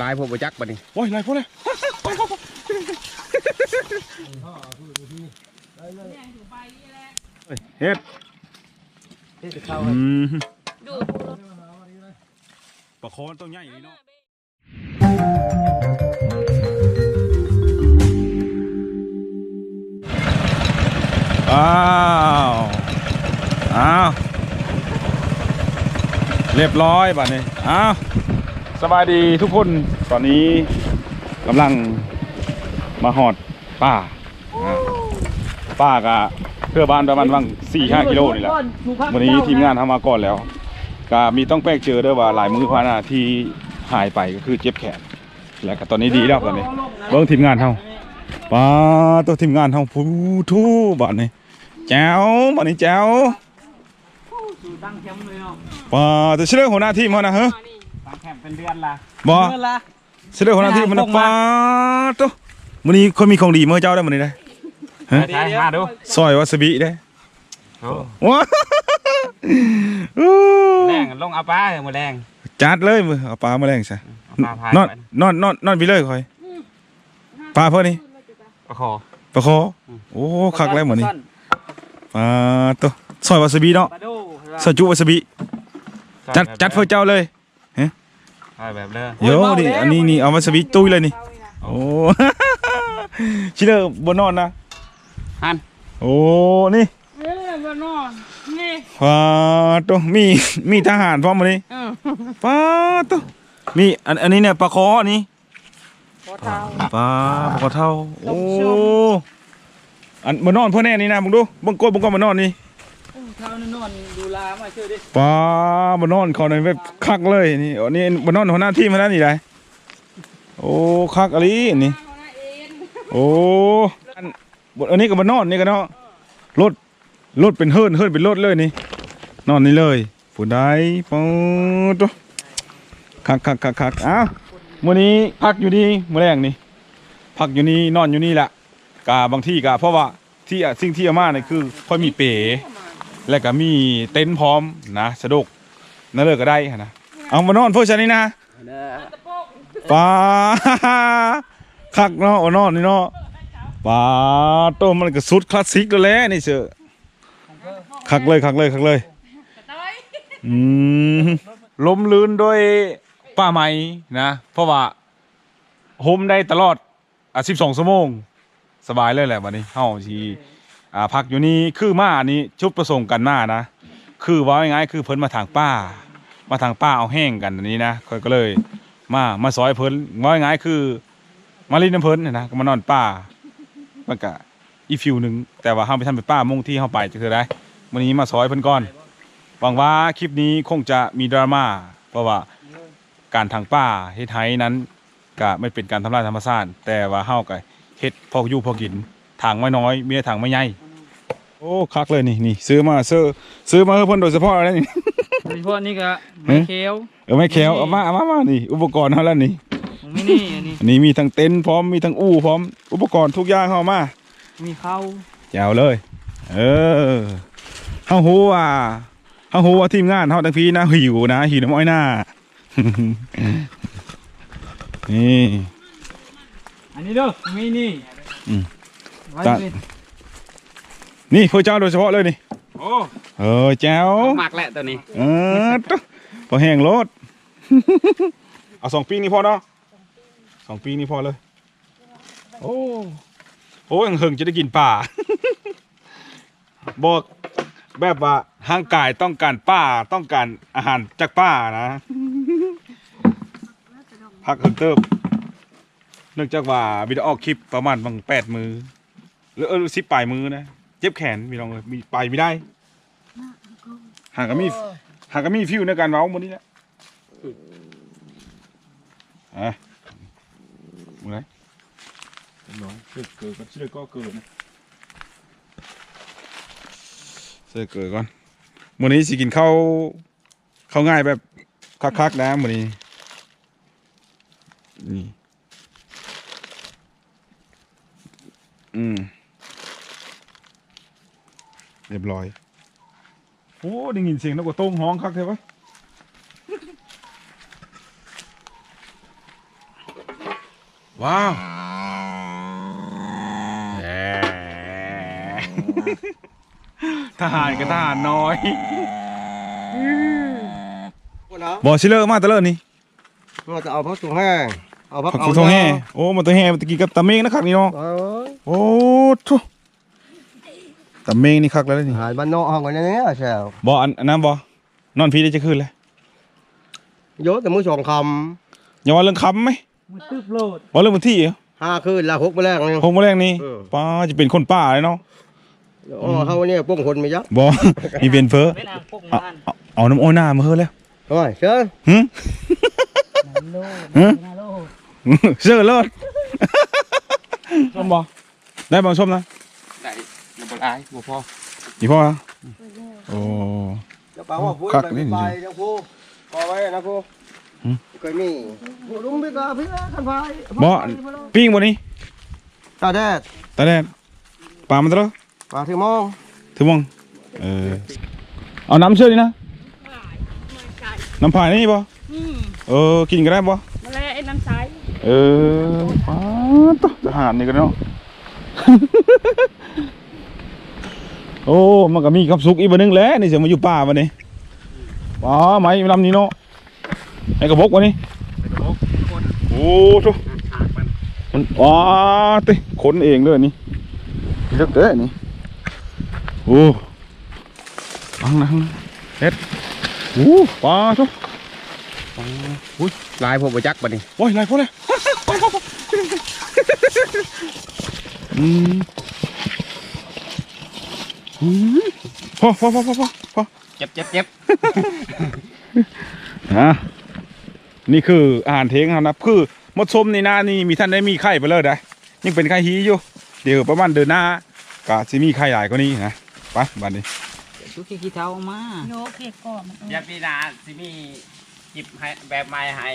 ลายพวกประจักษ์บัดนี้โอ้ยไรพวกเลยเฮ็ดอืมดูปลาคอนต้องใหญ่นี่เนาะอ้าวอ้าวเรียบร้อยบัดนี้อ้าว สบายดีทุกคนตอนนี้กำลังมาหอดป่าอ่าป่ากะเพื่อบ้านประมาณวังสี่ห้ากิโลนี่แหละวันนี้ทีมงานทำมาก่อนแล้วก็มีต้องแปลกเจอด้วยว่าหลายมือพานาที่หายไปก็คือเจ็บแขนแล้วก็ตอนนี้ดีแล้วตอนนี้เบิ้งทีมงานเฮาป้าตัวทีมงานเฮาผู้ทู่บัดนี้แจ๋วบัดนี้แจ๋วตั้งแคมป์เลยเนาะป้าตัวเชื่อหัวหน้าทีมเฮานะเฮ้ย ตั้งแคมป์เป็นเดือนละบ่เดือนละเชื่อหัวหน้าทีมมันนะไม่น่าส่งมาป้าตัวมื้อนี้คนมีของดีมื้อเจ้าได้มื้อนี้ได้ใช่มาดูซอยวาซาบิได้โอ้ว้าแรงลงเอาปลาหมดแรงจัดเลยมือเอาปลามาแรงซะเอาปลาพายนอนไปนอนนอนนอนไปเลยคอยปลาเพิ่นนี่ปลาคอปลาคอโอ้คักแล้วหมดนี่ปลาตัวซอยวาซาบิเนาะปลาดูซอยจุวาซาบิจัดจัดเพื่อเจ้าเลย ใช่แบบเลยโยดิอันนี้นี่เอาวาซาบิตุ้ยเลยนี่ โอ้ ชิเลอร์บนนอนนะฮันโอ้ นี่เออมานอน นี่ปลาตัวมี มีทหารพร้อมมานี่เออปลาตัวมีอันอันนี้เนี่ยปลาคออันนี้พอเท้า ปลาปลาคอเท่า โอ้ชมอันมานอนเพื่อแน่นี่นะมึงดูบังโกดบังโกดมานอนนี่ เท้านอนดูลามาเชื่อดิปลามานอนเขาในเว็บคักเลยนี่อันนี้มานอนหัวหน้าที่มหัวหน้านี่ได้โอ้คักอะไรนี่โอ้อันอันนี้ก็มานอนนี่กันเนาะรถรถเป็นเฮิร์นเฮิร์นเป็นรถเลยนี่ นอนนี่เลยผู้ใดปูตัวคักคักคักคักอ้าวมื้อนี้พักอยู่นี่มื้อแรงนี่พักอยู่นี่นอนอยู่นี่แหละกาบางที่กาเพราะว่าที่อะสิ่งที่เอามาเนี่ยคือค่อยมีเป๋ และก็มีเต็นท์พร้อมนะสะดวกนั่นเลยก็ได้หั้นนะเอามานอนเพื่อฉันนี่นะตะโปกปลาคักเนาะเอานอนนี่เนาะปลาโต้มมันก็สุดคลาสสิกแล้วแหละนี่เสือคักเลยคักเลยคักเลยกระต้อยอืมลมลื่นโดยป้าไหมนะเพราะว่าโฮมได้ตลอดอะ12ชั่วโมง สบายเลยแหละวันนี้เฮาที่ อ่าพักอยู่นี่คือมานี่ชุดประสงค์กันมานะ คือว่าง่ายๆคือเพิ่นมาทางป้า มาทางป้าเอาแห้งกันอันนี้นะข้อยก็เลยมามาซอยเพิ่นว่าง่ายๆคือมาลินน้ำเพิ่นน่ะนะก็มานอนป้ามันก็อีฟิวหนึ่งแต่ว่าเฮาไปทำเป็นป้ามุ่งที่เฮาไปจะคือได้วันนี้มาซอยเพิ่นก่อนหวังว่าคลิปนี้คงจะมีดราม่าเพราะว่าการทางป้าเฮ็ดไห้นั้นก็ไม่เป็นการทำลายธรรมชาติแต่ว่าเฮาก็เฮ็ดพออยู่พอกินทางไม่น้อยมีแต่ทางไม่ใหญ่ โอ้คักเลยนี่นี่ซื้อมาซื้อซื้อมาให้เพิ่นโดยเฉพาะเลยนี่โดยเฉพาะนี่ก็ไม่เคี้ยวเออไม่แขวเอามาเอามามานี่ อุปกรณ์เฮาแล้วนี่ของมินี่อันนี้อันนี้มีทั้งเต็นท์พร้อมมีทั้งอู้พร้อมอุปกรณ์ทุกอย่างเฮามา มีข้าวแจ๋วเลย เออเฮาฮู้ว่าเฮาฮู้ว่าทีมงานเฮาทั้งพี่นะหิวนะหิวน้ำอ้อยหน้านี่อันนี้เด้อมินี่อืม ไว้จ้ะเลยนี่เพื่อเจ้าโดยเฉพาะเลยนี่โอ้เออแจ๋วหมักแหละตัวนี้ เออต๊ะพอแห้งรถเอาสองปีนี่พอเนาะสองปีนี่พอเลย โอ้โอ้ยเฮิงๆจะได้กินป่า บอกแบบว่าห่างกายต้องการป้าต้องการอาหารจากป้านะพักเฮิงเติบเนื่องจากว่าวิดีโอออกคลิปประมาณบางแปดมือหรือเออสิบปลายมือนะ เจ็บแขนมีลองเลยมีไปไม่ได้ห่างก็มีห่างก็มีฟิวในการเว้าหมดนี่แหละอะมึงไหนน้อยเกิดเกิดกันเชื่อก็เกิดนะเชื่อเกิดก่อนมื้อนี้สิกินข้าวข้าวง่ายแบบคักๆนะมื้อนี้นี่อืม เรียบร้อย โอ้ได้ยินเสียงนกกระต้งห้องคักเถอะวะว้าวแหมทหารกับทหารน้อยเนาะบอชิเลอร์มาแตะเลิศนี่เราจะเอาพักถุงแห้งเอาพักผักเอากูทองแห่โอ้มาตัวแห่มาตะกี้กับตะเมงนะครับนี่เนาะเอ้ยโอ้ทุ ตะเมงนี่คักแล้วนี่หายบ้านนอกห้องกันเนี่ยแซวบออันอันนั้นบอนอนพี่ได้จะขึ้นเลยโยแต่มือสองคอย่าว่าเรื่องคำไหมมันตึบโลดว่าเรื่องบางที่เหรอำห้าคืนละหกไปแรกนึงคงมาแรกนี่เออป้าจะเป็นคนป่าเลยเนาะอ๋อเขาเนี่ยป้งคนไม่ยักบอมีเป็นเฟ้อเป็นอ่างปุ๊กเอามันเอาเอาน้ำโอน่ามาเฮ้อแล้วทำไมเชิญหึโลดฮะโลดเชื่อเลิศส้มบอได้บางส้มนะได้ อย่าบ่ร้ายบ่พออีพ่อโอ้จะเปล่าว่าพูดคักไปนี่ไปเดี๋ยวพูพอไว้นะพูหืมเคยมีผู้ลุงพี่กาพี่ขันไฟบอปิ้งบนนี้ตาแดดตาแดดปลามันตะเลปลาที่มองถือมองเออเอาน้ำเชื่อดีนะน้ำผ่านนี่บ่อืมเออกินก็ได้บ่มาแล้วไอ้น้ำใสเออป้าดตัวทหารนี่กันเนาะ โอ้มันก็มีกับสุกอีกบันนึงแหล้วนี่เสียมาอยู่ป่าวันนี้ป้าไหมลำนี้เนาะไอ้กระบอกวันนี้โอ้ทุมันว้าติขนเองเลยนี่เลือกเด้อนี่โอ้ฟังนะเฮ็ดโอ้ป้าทุลายผมไปจักบัดนี้โอ้ยไรพวกเลยอืม พอพอพอพอพอพอเจ็บเจ็บเจ็บฮะนี่คืออาหารเทงครับนะคือมดส้มในหน้านี่มีท่านได้มีไข่ไปเลยได้ยังเป็นไข่ฮีอยู่เดี๋ยวประมาณเดือนหน้ากะสิมีไข่หลายกว่านี้นะไปบัดนี้ทุกขี้ขี้เท้าออกมาโยเคก่อนมันยามปีหนาสิมีจิบให้แบบใหม่ให้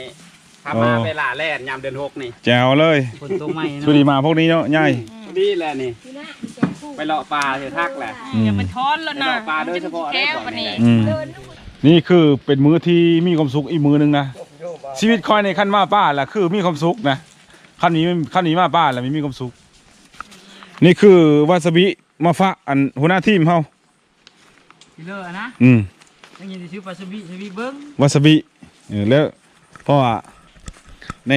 พามาเวลาแล่นยามเดือนหกนี่แจวเลยคนตัวใหม่สวัสเนาะดีมาพวกนี้เนาะง่ายนี่แหละนี่ ไปเลาะปลาเถอะทักแหละอืม อย่าไปท้อนแล้วนะไปรอปลาโดยเฉพาะได้แก้วก่อนปะนี่นี่อืมนี่คือเป็นมื้อที่มีความสุขอีกมื้อหนึงนะชีวิตคอยในขั้นมาป้าแหละคือมีความสุขนะขั้นนี้ขั้นนี้มาป้าแหละไม่มีความสุข นี่คือวาซาบิมาฟะอันหัวหน้าทีมเฮาพี่เลอะนะอืมได้ยินแต่ชื่อปลาสบิสบิเบิ้งวาซาบิเออแล้วเพราะว่าใน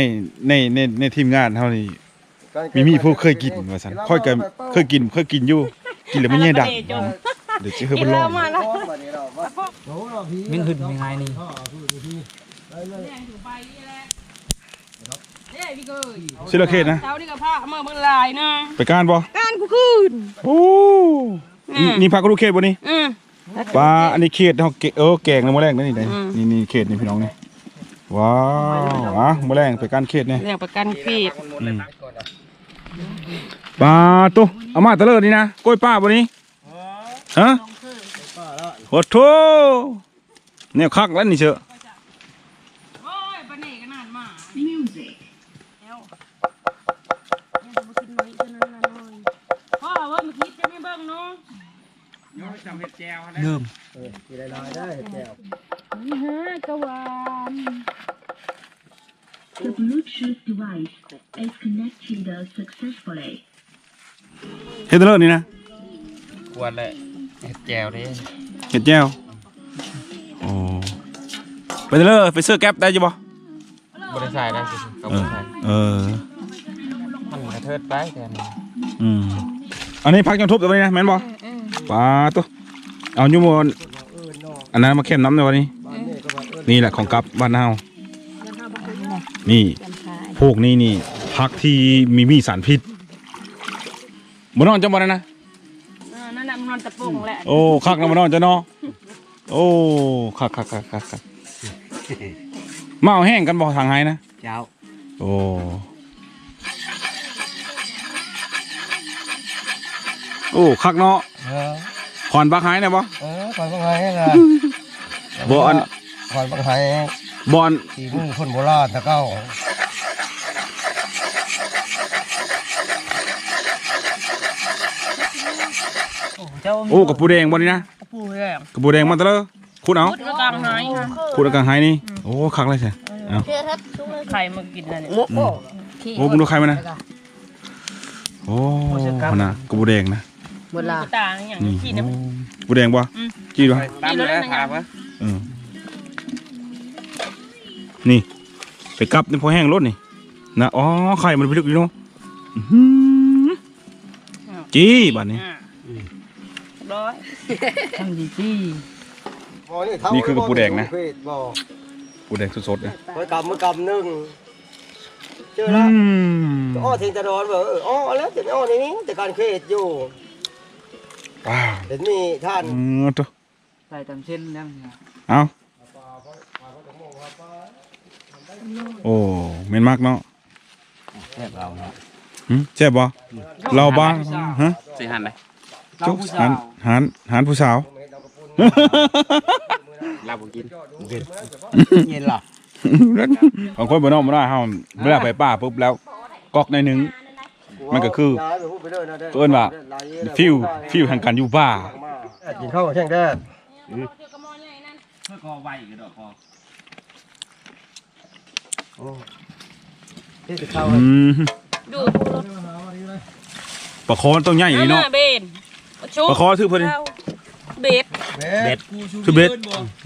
ในในในทีมงานเฮานี่ มีมีผู้เคยกินว่าซั่นค่อยก็เคยกินเคยกินอยู่กินแล้วมันแย่ดังเดี๋ยวจะเฮือมันร้อนมาแล้วมินหึดยังไงนี่เนี่ยพี่เกยสิละเขตนะเช้านี่กับผ้าเมื่อเมื่อลายนะไปการบ่การกูคืนโอ้นี่นี่พักกระดูกเขตบ่นี่อืมปลาอันนี้เขตเฮาเกเออแกงในมื้อแรกนั่นนี่ได้อืมนี่นี่เขตนี่พี่น้องนี่ว้าวอะมื้อแรกไปการเขตนี่เรื่องประกันเขต ปลาตัวเอามาตะเลิศนี่นะกล้วยป้าบ่นี้ฮะโอ้โถเนี่ยคักแล้วนี่เชอะโอ้ยปะนี่ก็นานมากมิวสิกแล้วยังจะมากินน้อยเท่านั้นละน้อยพ่อว่าเมื่อกี้จะไม่เบิ่งเนาะโยจำเห็ดแจวนะเริ่มนี่ฮะกะวาน The Bluetooth device is connected successfully. เฮ็ดตะเลิศนี่นะควรเลยเห็ดแจวเด้เฮ็ดแจ้วโอ้ไปตะเลิศไปซื้อแก๊ปได้จ้ะบ่บริษัทได้สิก็เอบอริษัทเออมันกระเทิดไปแต่นี่อืมอันนี้พักยังทุบตัวนี้นะแม่นบ่ปลาตัวเอาอยู่บนอันนั้นมาเข้มน้ำในวันนี้ นี่แหละของกลับบ้านเฮานี่พวกนี้นี่พักที่มีมีสารพิษ บ่นอนจังบ่ได้นะเออนั่นน่ะมันนอนตะโปงแหละโอ้คักนะบ่นอนจะเนาะโอ้คักคักคักคักคักมาเอาแห้งกันบ่ทางไห้นะเจ้าโอ้โอ้คักเนาะเออขอนบักไห้นะบ่เออก่อนบังไห้นะบ่อันก่อนบังไห้บ่อันสีมือคนโบราณตะเก้า เจ้าโอ้กับปูแดงบ่นี่นะกระปูแห้งกับปูแดงมาตะเลอคุณเอาพุดกระกังหายค่ะคุณเอากางไห้นี่โอ้คักเลยใช่เอาใครมากินน่ะเนี่ยอืมโอ้มึงดูใครมานะโอ้นะกระบูแดงนะหมดละตาอย่างนี่ขี้โอ้น้ำบูแดงปะจี้ดูตามเลยถามว่าเออนี่ไปกลับนี่พอแห้งรถนี่นะอ๋อไข่มันไปลึกอยู่เนาะอื้อหือจี้บัดนี้ ร้อยทั้งดีจี้นี่คือกระปูแดงนะบ่บูแดงสดๆนะไว้กำมือกำหนึ่งเจออืแล้วมอ้อทิ้งตะดอนบอกเอออ้อแล้วแต่ไม่อ้อในนี้แต่การเคยอยู่ว้าวเห็นมีท่านเออตัวใส่ตามเส้นแล้วเนี่ยเอาโอ้เมนมากเนาะแซ่บเราเนาะหืมแซ่บบ่เราบ้างฮะสิหันเลยเรา จุ๊บผู้หัสานวหันหันผู้สาวเราบ่กินเย็นหรอบางคนบ่นอกบ่ได้เฮาเวลาไปป่าปุ๊บแล้วกอกในหนึงมันก็คือย้ายไปพูดไปเรื่อยนะด้เอิ้นว่าฟิวฟิวแห่งการอยู่ป่ากินข้าวแข่งได้เพื่อคอไวก็ดอกคอที่จะเข้าอืมดูปลาคอต้องใหญ่นี่เนาะเบน ชุบปลาคอถือเพิ่นดิเบ็ดเบ็ดถือเบ็ด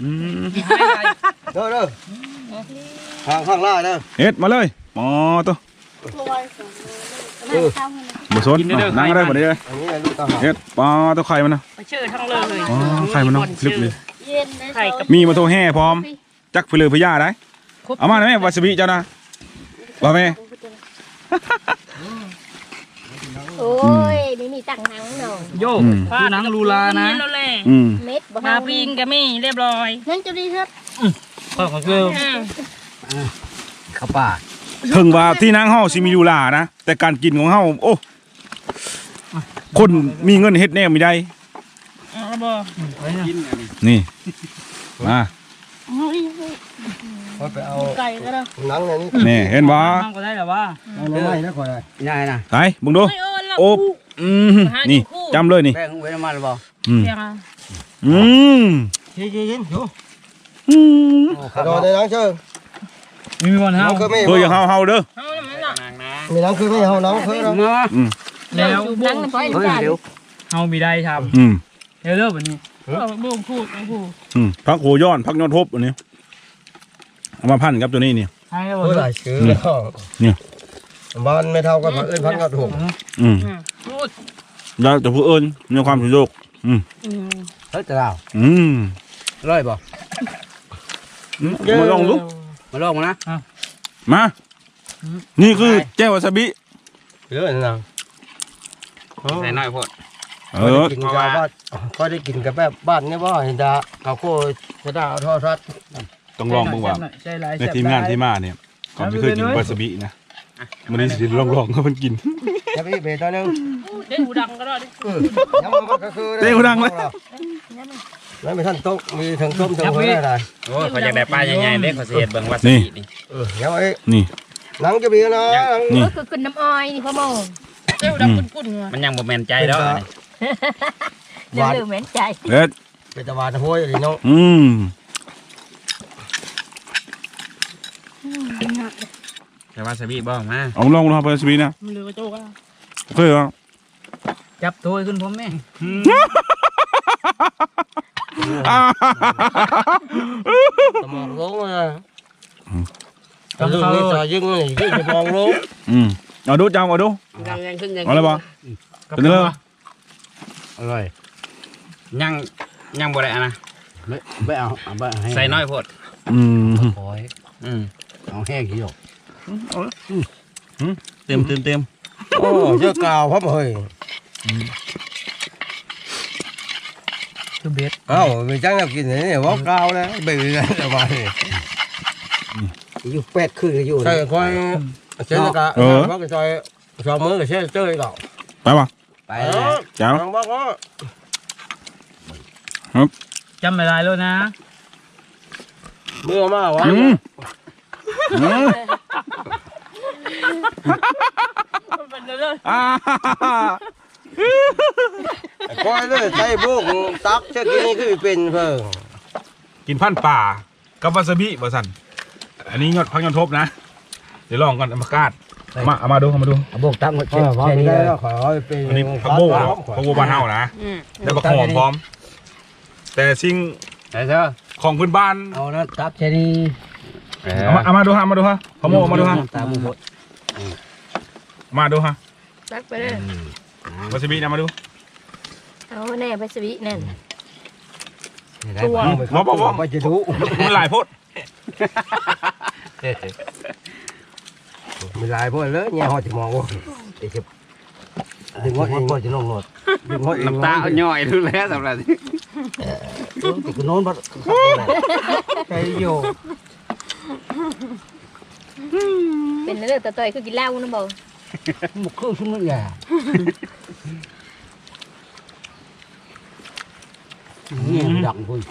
อืมเด้อเด้อข้างข้างล่าเด้อเฮ็ดมาเลยหมอตัวบ่สนอะนั่งได้บ่ได้เลยอันนี้ลูกทหารเฮ็ดปลาตัวไข่มันนะไปชื่อทั้งเลยอ๋อไข่มันเนาะลึกเลยไข่กับมีมาโทรแห่พร้อม จักไปเลยพญาได้เอามาหน่อยแม่วาซาบิเจ้านะว่าแม่โอ้ ยไม่มีตังหนังหนองโยกคือหนังลูลานะแล้วแหละอืมเม็ดบ่มาปีงก็มีเรียบร้อยนั่นจะดีครับข้าวของเกลือข้าวป่าถึงว่าที่นางเฮาสิมีอยู่ล่านะ แต่การกินของเฮาโอ้ คนมีเงินเฮ็ดแน่ไม่ได้ เอาละบ่กินอันนี้นี่ มาไปเอาไก่ก็ได้หนังในนี้แน่เห็นบ่น้ำก็ได้หรอวะเอาหน่อไม้นะก่อนเลยง่ายนะไหนมึงดู ไม่เอิญละโอบ อืมนี่จำเลยนี่แป้งไว้น้ำมันหรือเปล่าอืมเสียงอะอืมกินกินกินอยู่อืมกระโดดในหนังเชิงมีวันหเฮานังคือไม่เฮ้ยอย่าเฮาเฮาเด้อเอาน้ำมันน่ะนางนะมีหนังคือไม่เฮาหนังคือเราเนาะแล้วนั่งน้ำพ่อยเฮ้ยเดี๋ยวเฮามีได้ทอืมำเดี๋ยวเลิกแบบนี้เอาบูมพูดเอาพูดอืมพักโหย้อนพักยอดทบอันนี้เอามาพันกับตัวนี้นี่ให้แล้วเพื่อหลายชื่อแล้วเนี่ย บ้านไม่เท่ากับเอิ้นพันกับถูกอืมพูดแล้วแต่ผู้เอิญมีความสุขอืมอืมเฮ้ยจะเราอืมอร่อยป่ะอืมมาลองดูมาลองมานะมานี่คือแจ้ววาซาบิเยอะนะใส่น้อยพอดเอก็ได้อกินกับบ้านก็ได้กินกับแบบบ้านเนี่ยว่าเห็นดาเขาโคจะได้เอาทอดรัดต้องลองบ้างว่าใช่หลายในทีมงานที่มาเนี่ยก่อนไม่เคยกินวาซาบินะ มันนี้สิลองลองเขาเพิ่นกินจะพี่เบตอนนึงเด้หูดังก็ได้ดิยังมันก็คือเต้หูดังเลยแล้วไม่ท่านต้มมีทั้งต้มทั้งหัวได้ไรโอ้ยเขาอยากได้ปลาใหญ่ๆเด็กเขาเสียเบิ่งว่าสินี่เออยังไอ้นี่หนังจะมีนะนี่ก็คือขึ้นน้ำอ้อยนี่พ่อโมเด้หูดังกุ่นๆไงมันยังบ่แม่นใจแล้วอันนี้เดี๋ยวลืมเหม็นใจเด็ดเป็นตะวันตะโพยอะไรน้องอืม แต่ว่าสบีบ้องมาเอาลองดูครับวาซาบินะมันเหลือกระโจกอะเคยเหรอจับตัวขึ้นผมแม่อ่าสมองลงนะตะลึงนี่ตายึงนี่ยึงสมองลงอืมเอาดูจำเอาดูยังยังขึ้นยังเอาเลยบ่เป็นเรื่องอร่อยยังยังบ่ได้อะนะไม่ไม่เอาเอาไม่ให้ใส่น้อยพอดอืมคอยอืมเอาแห้งกี่หยก เต็มเต็มเต็มโอ้เจ้ากาวพ่อเฮ้ยคือเบ็ดเอ้าไม่จังจะกินนี่ว่ากาวเลยเบื่อเลยสบายอยู่เป็ดคืออยู่ใช่คอยเช่นกะว่าก็ซอยซอยมือก็เช่นเจ้ยเก่าไปป่ะไปเออแจ๋วลองบอกว่าจำไม่ได้แล้วนะเมื่อมาวะ อืมอืมมันจะเลิกอ่าคอยเลยใส่บุกตักเช่นนี้คือเป็นเพิ่งกินพันธุ์ป่ากับวาซาบิบ่สันอันนี้ยอดพักยอดทบนะ เดี๋ยวลองก่อนเอามากาดเอามาเอามาดูเอามาดูเอาบกตั้งไว้เออว่าแค่ไม่นี้ได้เลยแล้วขอเป็นอันนี้ผักโบ้เนาะผักโบ้บ้านเฮานะอืมแล้วบักหอมพร้อม แต่สิ่งไหนเจ้าของพื้นบ้านเอานะตักแค่นี้เอามาเอามาดูฮะเอามาดูฮะผักโบ้เอามาดูฮะตา มหมดเอามาดูฮะรักไปเลยวาซาบินะมาดูเอาแน่ไปสวินั่น ตัว บ่บ่บ่ ไปจะดูมันหลายโพดมีลายพวกเลยเนี่ยหอจะมองว่าเดี๋ยวจะดึงว่าเองว่าจะลงรถดึงว่าเองน้ำตาเอาย่อยดูแล้วสำหรับติดกูโน้นบัดใจอยู่เป็นเรื่องต่อต่อยคือกินเหล้านะบอก หมกเครื่องชุ่มน้ำยาเนี่ยดังคุย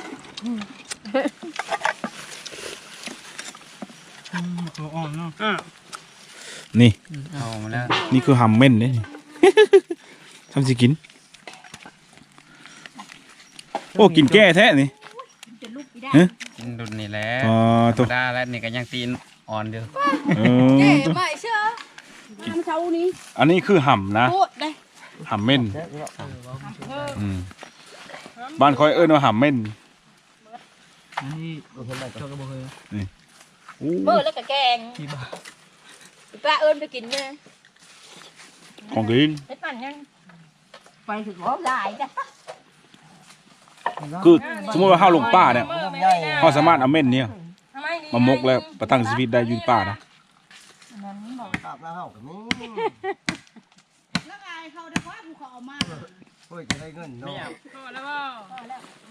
อ่อนเนาะนี่ เอามาแล้วนี่คือหำเม่นเนี่ย ทำสิกิน โอ้ กินแก้แท้นี่จะลุกไม่ได้เอ๊ะกินดุนนี่แหละอ๋อธรตัวรมดาแล้วนี่ก็ยังตีนอ่อนอยู่เอเก๋อไปเชื่อ น้ำเช้านี้อันนี้คือหำนะโคตรเลยหำเม่นเพิ่มอืมบ้านคอยเอิ้นว่าหำเม่นอันนี้เจ้าก็บ่เคยอู้เมื่อแล้วก็แกงที่บ้านป้าเอิญไปกินเนี่ยของกินไม่ปั่นยังไปถึงร้องได้จ้ะคือสมมติว่าเฮาลงป่าเนี่ยเมื่อไม่ได้นะเฮาสามารถเอาเม่นเนี่ยทำไมนี่มามกแล้วประทังชีวิตได้อยืนป่านะ ตอบแล้วเฮากับมึงแล้วไงเขาได้คว้าภูเขาออกมาเฮ้ยจะได้เงินเนาะพอแล้วก็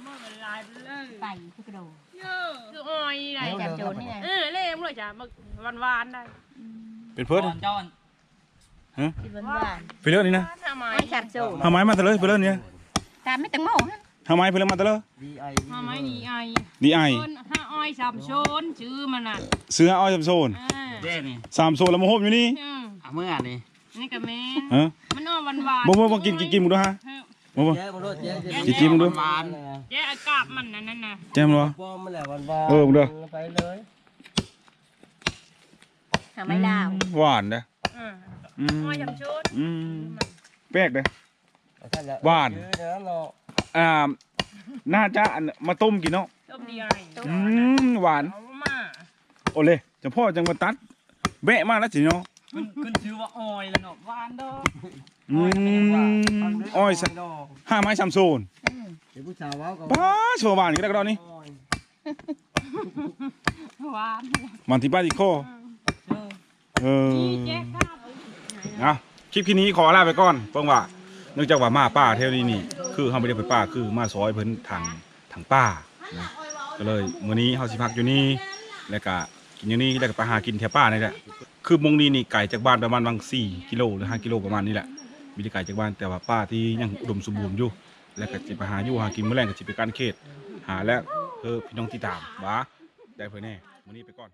เมื่อมันลายไปเลยไก่คือกระโดดเยอะคืออ้อยไงไก่จับโจรนี่ไงเออเล่มเลยจ้ะมันหวานๆได้เป็นเพิ่นอ่อนเจ้าอ่อนกินหวานไปเลิศนี่นะทำไมๆไม่จับโจรทำไมมาแต่เลยไปเลิศเนี่ยตามไม่ตังโมฮะ ทำไมไปเลิศมาแต่เลยดีไอทำไมนี่ไอดีไอคนห้าอ้อยสามโชนชื่อมันอะเสื้ออ้อยสามโซนอ่าเด้นี่สามโซนแล้วมาโฮมอยู่นี่อืมเอาเมื่อนี่นี่กับแม่ฮะมันอ้อหวานหวานบ่บ่บ่กินกินกินมึงดูฮะบ่บ่แจ๊มึงรถแจ๊จะกินกินมึงดู หวานแย่อากาศมันนั่นน่ะแจ้มบ่ ป้อมมันแหละวันวาเออมึงเด้อไปเลยหาไม่ลาวหวานเด้ออืมอืมอ้อยสามโชนอืมแปลกเด้อหวานเดี๋ยวเนาะ อ่าน่าจะอันมาต้มกินเนาะต้มดีไออืมหวานเอามาโอเลยเจะพ่อจังมาตัดแบะมากแล้วสิเนาะขึ้นขึ้นชื่อว่าอ่อยแล้วเนาะหวานเด้ออืมอ้อยสักห้าไม้สามโซนเดี๋ยวผู้สาวเว้ากับป้าชัวหวานก็ได้ก็ได้นี่หวานมันที่ป้าที่คอเออนี่แจ๊คข้าวเอาคลิปนี้ขอลาไปก่อนเพิ่งว่าเนื่องจากว่ามาป้าเท่านี้นี่ คือเขาไม่ได้ไปป้าคือมาซอยเพิ่นทางทางป้านะก็เลยมื้อนี้เฮาสิพักอยู่นี่แล้วก็กินอยู่นี่แล้วก็ไปหากินแถวป้านี่แหละคือมงนี้นี่ไก่จากบ้านประมาณบาง4กิโลหรือ5กิโลประมาณนี้แหละมีแต่ไก่จากบ้านแต่ว่าป้าที่ยังอุดมสมบูรณ์อยู่ แล้วก็สิไปหาอยู่หากินเมื้อแรงก็สิไปการเขตหาแล้วเออพี่น้องที่ตามว่าได้เพิ่นแน่มื้อนี้ไปก่อน